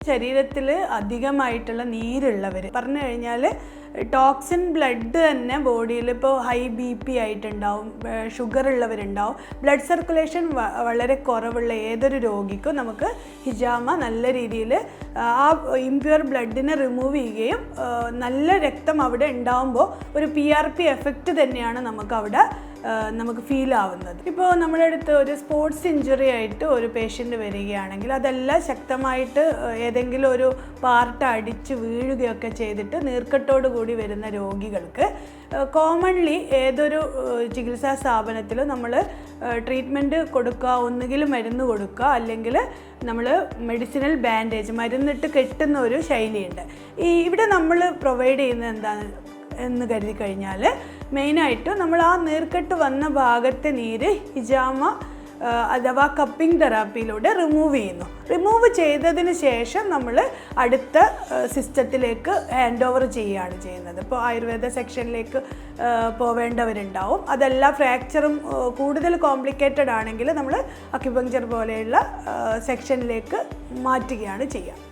ശരീരത്തിൽ അധികമായിട്ടുള്ള നീരുള്ളവർ പറഞ്ഞു കഴിഞ്ഞാൽ ടോക്സിൻ ബ്ലഡ് തന്നെ ബോഡിയിൽ ഇപ്പോൾ ഹൈ ബി പി ആയിട്ടുണ്ടാവും ഷുഗർ ഉള്ളവരുണ്ടാവും. ബ്ലഡ് സർക്കുലേഷൻ വളരെ കുറവുള്ള ഏതൊരു രോഗിക്കും നമുക്ക് ഹിജാമ നല്ല രീതിയിൽ ആ ഇംപ്യൂർ ബ്ലഡിനെ റിമൂവ് ചെയ്യുകയും നല്ല രക്തം അവിടെ ഉണ്ടാവുമ്പോൾ ഒരു പി ആർ പി എഫക്റ്റ് തന്നെയാണ് നമുക്ക് അവിടെ നമുക്ക് ഫീൽ ആവുന്നത്. ഇപ്പോൾ നമ്മുടെ അടുത്ത് ഒരു സ്പോർട്സ് ഇഞ്ചുറി ആയിട്ട് ഒരു പേഷ്യന്റ് വരികയാണെങ്കിൽ അതെല്ലാം ശക്തമായിട്ട് ഏതെങ്കിലും ഒരു പാർട്ട് അടിച്ച് വീഴുകയൊക്കെ ചെയ്തിട്ട് നീർക്കെട്ടോട് കൂടി വരുന്ന രോഗികൾക്ക് കോമൺലി ഏതൊരു ചികിത്സാ സ്ഥാപനത്തിലും നമ്മൾ ട്രീറ്റ്മെന്റ് കൊടുക്കുക ഒന്നുകിൽ മരുന്ന് കൊടുക്കുക അല്ലെങ്കിൽ നമ്മൾ മെഡിസിനൽ ബാൻഡേജ് മരുന്നിട്ട് കെട്ടുന്ന ഒരു ശൈലിയുണ്ട്. ഈ ഇവിടെ നമ്മൾ പ്രൊവൈഡ് ചെയ്യുന്നത് എന്താണ് എന്ന് കരുതി കഴിഞ്ഞാൽ മെയിനായിട്ട് നമ്മൾ ആ നീർക്കെട്ട് വന്ന ഭാഗത്തെ നീര് ഹിജാമ അഥവാ കപ്പിംഗ് തെറാപ്പിയിലൂടെ റിമൂവ് ചെയ്യുന്നു. റിമൂവ് ചെയ്തതിന് ശേഷം നമ്മൾ അടുത്ത സിസ്റ്റത്തിലേക്ക് ഹാൻഡ് ഓവർ ചെയ്യുകയാണ് ചെയ്യുന്നത്. ഇപ്പോൾ ആയുർവേദ സെക്ഷനിലേക്ക് പോവേണ്ടവരുണ്ടാവും. അതല്ല ഫ്രാക്ചറും കൂടുതൽ കോംപ്ലിക്കേറ്റഡ് ആണെങ്കിൽ നമ്മൾ അക്യുപങ്ചർ പോലെയുള്ള സെക്ഷനിലേക്ക് മാറ്റുകയാണ് ചെയ്യുക.